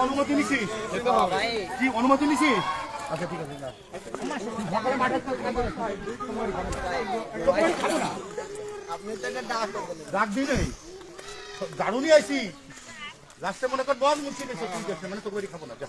অনুমতি নিছি কি অনুমতি নিছি আচ্ছা ঠিক আছে রাগ দিই নেই। দারুণই আইছি। লাস্টে মনে কর বল মুছি দিছে ঠিক আছে মানে তোকে খাব না যা।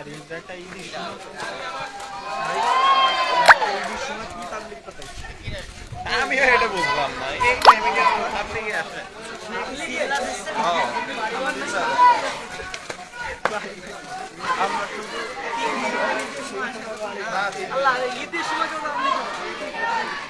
হাসান সাকি কিরা দেখছি এই পিছে পড়ো না। এই এত লম্বা হইছে কেন রে কত আগে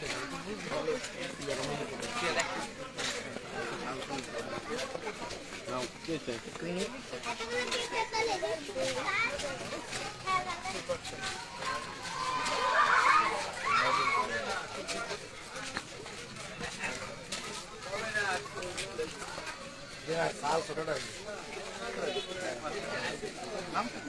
বাসায় বসায় আমিও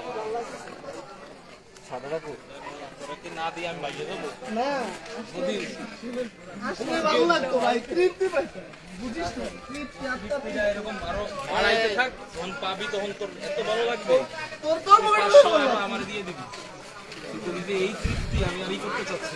না বাড়াইতে থাক যখন পাবি তখন তোর এত ভালো লাগবে। পাঁচশো টাকা আমার দিয়ে দিবি। এই তৃপ্তি আমি আর করতে চাচ্ছি।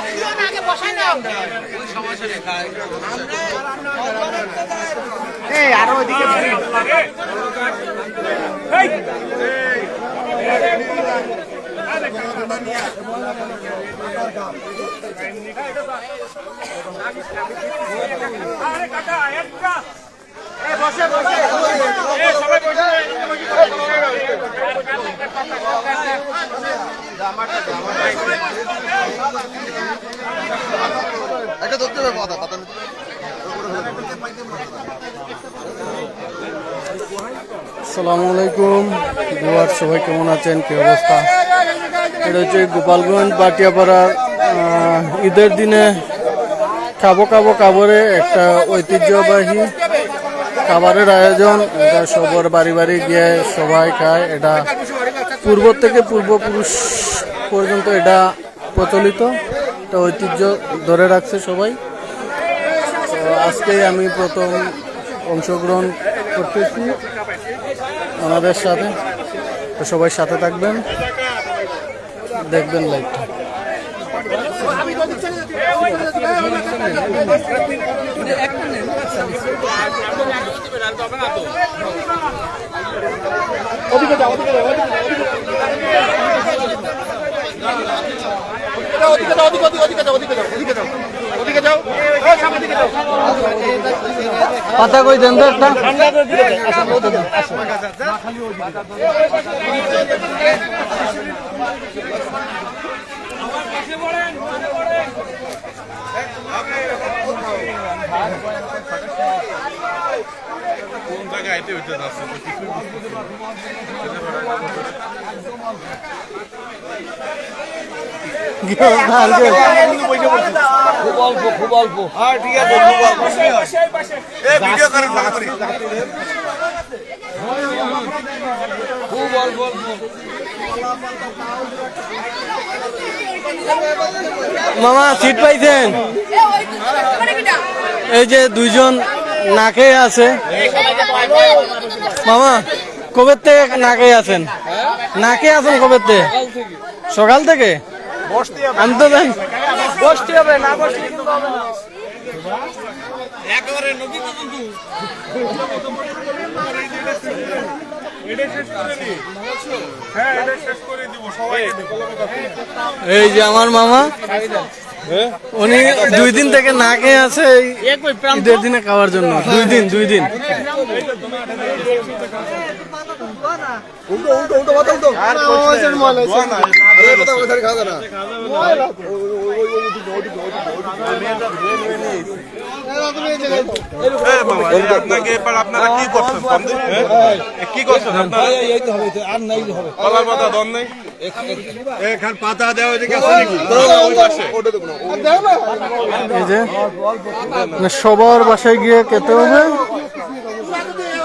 এই আরও ওইদিকে বসে। বসে সবাই বসে। আসসালামু আলাইকুম। দুয়ার সবাই কেমন আছেন? কি অবস্থা? এটা হচ্ছে গোপালগঞ্জ বাটিয়াপাড়ার ঈদের দিনে খাব খাব খাবারে একটা ঐতিহ্যবাহী খাবারের আয়োজন। এটা সবার বাড়ি বাড়ি গিয়ে সবাই খায়। এটা পূর্ব থেকে পূর্বপুরুষ পর্যন্ত এটা প্রচলিত। এটা ঐতিহ্য ধরে রাখছে সবাই। আজকে আমি প্রথম অংশগ্রহণ করতেছি আমাদের সাথে। তো সবাই সাথে থাকবেন। দেখবেন লাইভটা পাতা কই দেন তো একটা? কোন জায়গায় আইতে হইতে যাচ্ছে তো কিছুই খুব অল্প খুব অল্প। হ্যাঁ ঠিক আছে এই ভিডিও করেন খুব অল্প অল্প। মামা সিট পাইছেন? এই যে দুইজন নাকে আছে। মামা কবে থেকে না খেয়ে আছেন? না খেয়ে আছেন কবে থেকে সকাল থেকে? আমি তো জানি বসতে হবে না বসলে কিন্তু হবে না। এই যে আমার মামা। উনি দুই দিন থেকে না খেয়ে আছে ঈদের দিনে খাওয়ার জন্য দুই দিন দুই দিন আপনাকে এবার আপনারা কি করছেন? কম দিন? হ্যাঁ? এ কি করছেন আপনারা? কলার পাতা নেই? এখান পাতা দেওয়া ওইদিকে আছে নাকি ওই পাশে। এই যে মানে সবার বাসায় গিয়ে খেতে হবে।